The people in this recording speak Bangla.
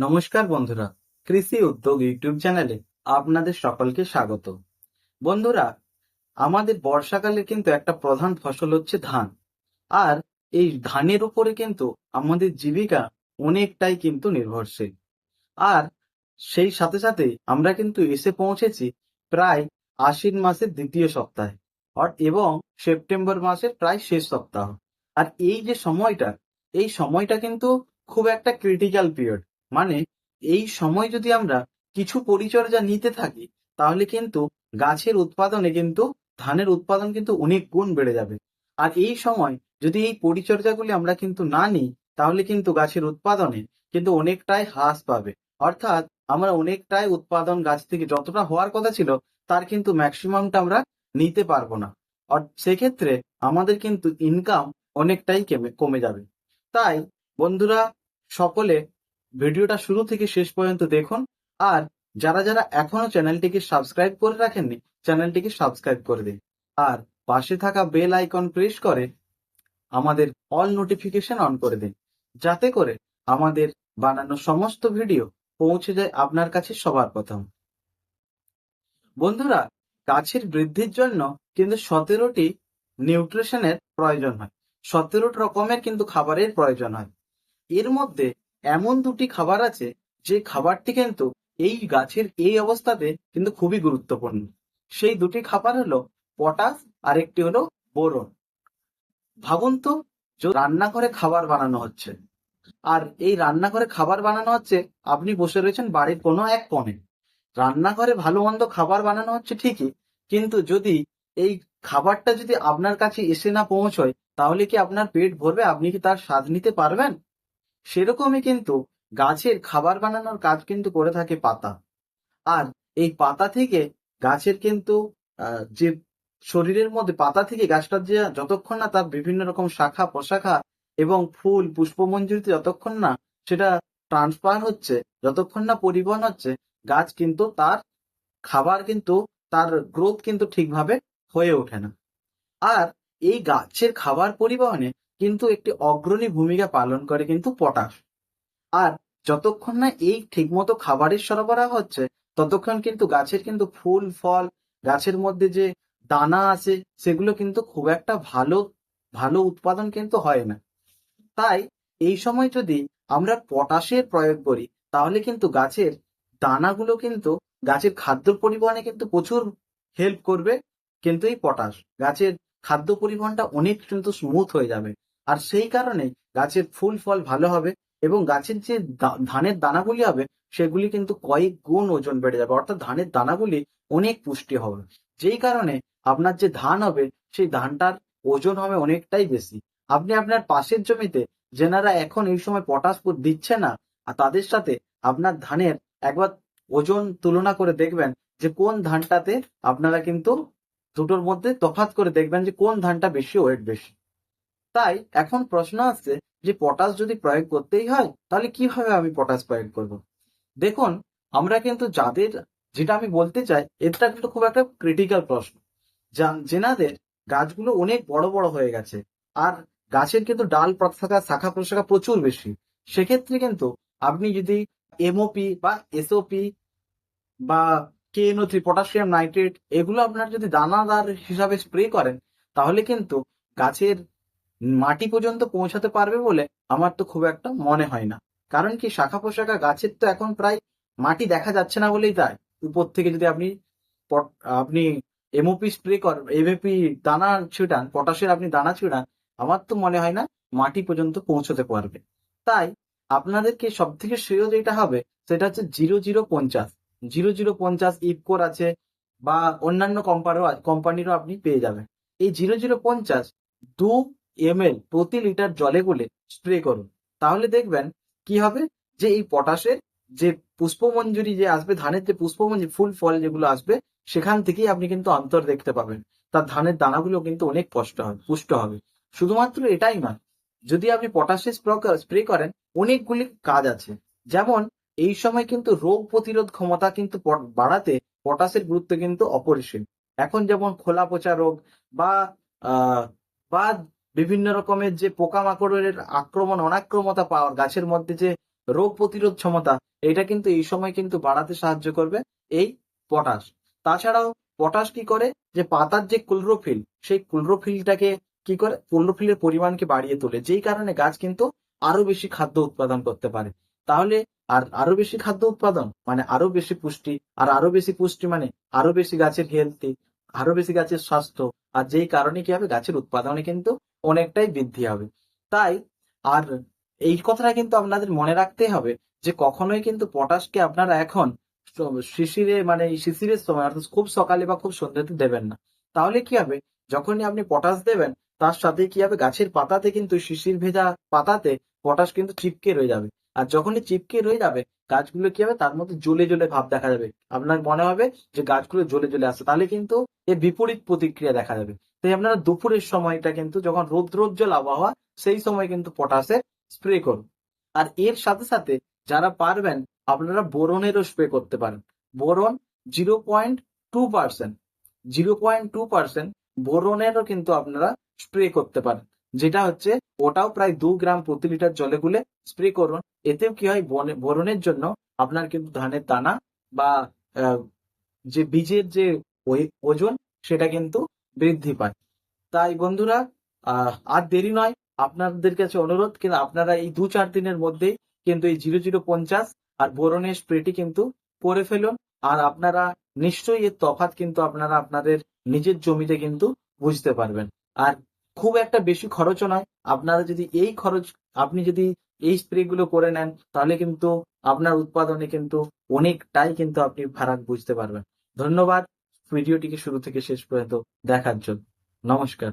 নমস্কার বন্ধুরা, কৃষি উদ্যোগ ইউটিউব চ্যানেলে আপনাদের সকলকে স্বাগত। বন্ধুরা, আমাদের বর্ষাকালে কিন্তু একটা প্রধান ফসল হচ্ছে ধান। আর এই ধানের উপরে কিন্তু আমাদের জীবিকা অনেকটাই কিন্তু নির্ভরশীল। আর সেই সাথে সাথে আমরা কিন্তু এসে পৌঁছেছি প্রায় আশ্বিন মাসের দ্বিতীয় সপ্তাহে এবং সেপ্টেম্বর মাসের প্রায় শেষ সপ্তাহ। আর এই যে সময়টা, এই সময়টা কিন্তু খুব একটা ক্রিটিক্যাল পিরিয়ড মানে এই সময় যদি আমরা কিছু পরিচর্যা নিতে থাকি, তাহলে কিন্তু গাছের উৎপাদনে কিন্তু, ধানের উৎপাদন কিন্তু অনেক গুণ বেড়ে যাবে। আর এই সময় যদি এই পরিচর্যাগুলি আমরা কিন্তু না নিই, তাহলে কিন্তু গাছের উৎপাদনে কিন্তু অনেকটাই হ্রাস পাবে। অর্থাৎ আমরা অনেকটাই উৎপাদন গাছ থেকে যতটা হওয়ার কথা ছিল, তার কিন্তু ম্যাক্সিমামটা আমরা নিতে পারব না। সেক্ষেত্রে আমাদের কিন্তু ইনকাম অনেকটাই কমে কমে যাবে। তাই বন্ধুরা, সকলে ভিডিওটা শুরু থেকে শেষ পর্যন্ত দেখুন। আর যারা যারা এখনও চ্যানেলটিকে সাবস্ক্রাইব করে রাখেননি, চ্যানেলটিকে সাবস্ক্রাইব করে দিন। আর পাশে থাকা বেল আইকন প্রেস করে আমাদের অল নোটিফিকেশন অন করে দিন। যাতে করে আমাদের বানানো সমস্ত ভিডিও পৌঁছে যায় আপনার কাছে সবার প্রথম। বন্ধুরা, গাছের বৃদ্ধির জন্য কিন্তু সতেরোটি নিউট্রিশনের প্রয়োজন হয়। সতেরো রকমের কিন্তু খাবারের প্রয়োজন হয়। এর মধ্যে এমন দুটি খাবার আছে যে খাবারটি কিন্তু এই গাছের এই অবস্থাতে কিন্তু খুবই গুরুত্বপূর্ণ। সেই দুটি খাবার হলো পটাশ আর একটি হলো বোরন। ভাবুন তো রান্নাঘরে খাবার বানানো হচ্ছে। আর এই রান্নাঘরে খাবার বানানো হচ্ছে, আপনি বসে রয়েছেন বাড়ির কোনো এক কোণে। রান্নাঘরে ভালো মন্দ খাবার বানানো হচ্ছে ঠিকই, কিন্তু যদি এই খাবারটা যদি আপনার কাছে এসে না পৌঁছয়, তাহলে কি আপনার পেট ভরবে? আপনি কি তার স্বাদ নিতে পারবেন? সেরকমই কিন্তু গাছের খাবার বানানোর কাজ কিন্তু করে থাকে পাতা। আর এই পাতা থেকে গাছের কিন্তু যে শরীরের মধ্যে পাতা থেকে গাছটার যে যতক্ষণ না তার বিভিন্ন রকম শাখা প্রশাখা এবং ফুল, পুষ্পমঞ্জুরিতে যতক্ষণ না সেটা ট্রান্সফার হচ্ছে, যতক্ষণ না পরিবহন হচ্ছে, গাছ কিন্তু তার খাবার কিন্তু, তার গ্রোথ কিন্তু ঠিকভাবে হয়ে ওঠে না। আর এই গাছের খাবার পরিবহনে কিন্তু একটি অগ্রণী ভূমিকা পালন করে কিন্তু পটাশ। আর যতক্ষণ না এই ঠিকমতো খাবারের সরবরাহ হচ্ছে, ততক্ষণ কিন্তু গাছের কিন্তু ফুল, ফল, গাছের মধ্যে যে দানা আছে, সেগুলো কিন্তু খুব একটা ভালো ভালো উৎপাদন কিন্তু হয় না। তাই এই সময় যদি আমরা পটাশের প্রয়োগ করি, তাহলে কিন্তু গাছের দানাগুলো কিন্তু, গাছের খাদ্য পরিবহনে কিন্তু প্রচুর হেল্প করবে কিন্তু এই পটাশ। গাছের খাদ্য পরিবহনটা অনেক কিন্তু স্মুথ হয়ে যাবে। আর সেই কারণে গাছের ফুল ফল ভালো হবে এবং গাছের যে ধানের দানাগুলি হবে, সেগুলি কিন্তু কয়েক গুণ ওজন বেড়ে যাবে। অর্থাৎ ধানের দানাগুলি অনেক পুষ্টি হবে। যেই কারণে আপনার যে ধান হবে, সেই ধানটার ওজন হবে অনেকটাই বেশি। আপনি আপনার পাশের জমিতে, যেনারা এখন এই সময় পটাশ দিচ্ছে না, আর তাদের সাথে আপনার ধানের একবার ওজন তুলনা করে দেখবেন যে কোন ধানটাতে আপনারা কিন্তু দুটোর মধ্যে তফাৎ করে দেখবেন যে কোন ধানটা বেশি, ওয়েট বেশি। তাই এখন প্রশ্ন আসছে যে পটাশ যদি প্রয়োগ করতেই হয়, তাহলে কীভাবে আমি পটাশ প্রয়োগ করব? দেখুন, আমরা কিন্তু যাদের, যেটা আমি বলতে চাই, এটা কিন্তু খুব একটা ক্রিটিক্যাল প্রশ্ন। যেনাদের গাছগুলো অনেক বড় বড় হয়ে গেছে, আর গাছের কিন্তু ডাল পতাকা শাখা প্রশাখা প্রচুর বেশি। সেক্ষেত্রে কিন্তু আপনি যদি এমওপি বা এসওপি বা কেএনও থ্রি পটাশিয়াম নাইট্রেট এগুলো আপনার যদি দানাদার হিসাবে স্প্রে করেন, তাহলে কিন্তু গাছের মাটি পর্যন্ত পৌঁছাতে পারবে বলে আমার তো খুব একটা মনে হয় না। কারণ কি, শাখা প্রশাখা গাছের তো এখন প্রায় মাটি দেখা যাচ্ছে না বলেই তাই। উপর থেকে যদি আপনি আপনি এমওপি স্প্রে কর এমএপি দানা ছিটান, পটাশের আপনি দানা ছিটান, আমার তো মনে হয় না মাটি পর্যন্ত পৌঁছতে পারবে। তাই আপনাদেরকে সব থেকে শ্রেয় যেটা হবে, সেটা হচ্ছে জিরো জিরো পঞ্চাশ। জিরো জিরো পঞ্চাশ ইফকোর আছে বা অন্যান্য কোম্পানিরও কোম্পানিরও আপনি পেয়ে যাবেন। এই জিরো জিরো পঞ্চাশ দু এমএল প্রতি লিটার জলে গুলে স্প্রে করুন। তাহলে দেখবেন কি হবে? যে এই পটাশের যে পুষ্পমঞ্জুরি যে আসবে, ধানের যে পুষ্পমঞ্জুরি, ফুল, ফল যেগুলো আসবে, সেখান থেকেই আপনি কিন্তু অন্তর দেখতে পাবেন। তার ধানের দানাগুলো কিন্তু অনেক কষ্ট হবে, পুষ্ট হবে। শুধুমাত্র এটাই নয় যদি আপনি পটাশের স্প্রে করেন, অনেকগুলি কাজ আছে। যেমন, এই সময় কিন্তু রোগ প্রতিরোধ ক্ষমতা কিন্তু বাড়াতে পটাশের গুরুত্ব কিন্তু অপরিসীম। এখন যেমন খোলা পচা রোগ বা বা বিভিন্ন রকমের যে পোকামাকড়ের আক্রমণ, অনাক্রমতা পাওয়ার, গাছের মধ্যে যে রোগ প্রতিরোধ ক্ষমতা, এটা কিন্তু এই সময় কিন্তু বাড়াতে সাহায্য করবে এই পটাশ। তাছাড়াও পটাশ কি করে? যে পাতার যে ক্লোরোফিল, সেই ক্লোরোফিলটাকে কি করে? ক্লোরোফিলের পরিমাণকে বাড়িয়ে তোলে। যেই কারণে গাছ কিন্তু আরও বেশি খাদ্য উৎপাদন করতে পারে। তাহলে আর আরও বেশি খাদ্য উৎপাদন মানে আরও বেশি পুষ্টি, আর আরও বেশি পুষ্টি মানে আরও বেশি গাছের হেলথি আরও বেশি গাছের স্বাস্থ্য, আর যেই কারণে কি হবে? গাছের উৎপাদনে কিন্তু অনেকটাই বৃদ্ধি হবে। তাই আর এই কথাটা কিন্তু আপনাদের মনে রাখতে হবে যে কখনোই কিন্তু পটাশকে আপনারা এখন শিশিরে মানে শিশিরের সময় অর্থাৎ খুব সকালে বা খুব সন্ধ্যাতে দেবেন না। তাহলে কি হবে? যখনই আপনি পটাশ দেবেন, তার সাথে কি হবে? গাছের পাতাতে কিন্তু শিশির ভেজা পাতাতে পটাশ কিন্তু চিপকে রয়ে যাবে। আর যখনই চিপকে রয়ে যাবে, গাছগুলো কি হবে? তার মধ্যে জ্বলে জ্বলে ভাব দেখা যাবে। আপনার মনে হবে যে গাছগুলো জ্বলে জ্বলে আসছে। তাহলে কিন্তু এর বিপরীত প্রতিক্রিয়া দেখা যাবে। তাই আপনারা দুপুরের সময়টা কিন্তু যখন রৌদ্রোজ্জ্বল আবহাওয়া, সেই সময় কিন্তু পটাশের স্প্রে করুন। আর এর সাথে সাথে যারা পারবেন, আপনারা বোরনেরও স্প্রে করতে পারেন। Boron zero point two percent, zero point two percent বোরনেরও কিন্তু আপনারা স্প্রে করতে পারেন। যেটা হচ্ছে ওটাও প্রায় দু গ্রাম প্রতি লিটার জলে গুলে স্প্রে করুন। এতেও কি হয় বোরনের জন্য আপনার কিন্তু ধানের দানা বা যে বীজের যে ওজন সেটা কিন্তু বৃদ্ধি পায়। তাই বন্ধুরা আর দেরি নয়, আপনাদের কাছে অনুরোধ, কিন্তু আপনারা এই দু চার দিনের মধ্যেই কিন্তু এই জিরো জিরো পঞ্চাশ আর বোরনের স্প্রেটি কিন্তু করে ফেলুন। আর আপনারা নিশ্চয়ই এর তফাত কিন্তু আপনারা আপনাদের নিজের জমিতে কিন্তু বুঝতে পারবেন। আর খুব একটা বেশি খরচও নয়, আপনারা যদি এই খরচ, আপনি যদি এই স্প্রে গুলো করে নেন, তাহলে কিন্তু আপনার উৎপাদনে কিন্তু অনেকটাই কিন্তু আপনি ফারাক বুঝতে পারবেন। ধন্যবাদ ভিডিওটিকে শুরু থেকে শেষ পর্যন্ত দেখার জন্য। নমস্কার।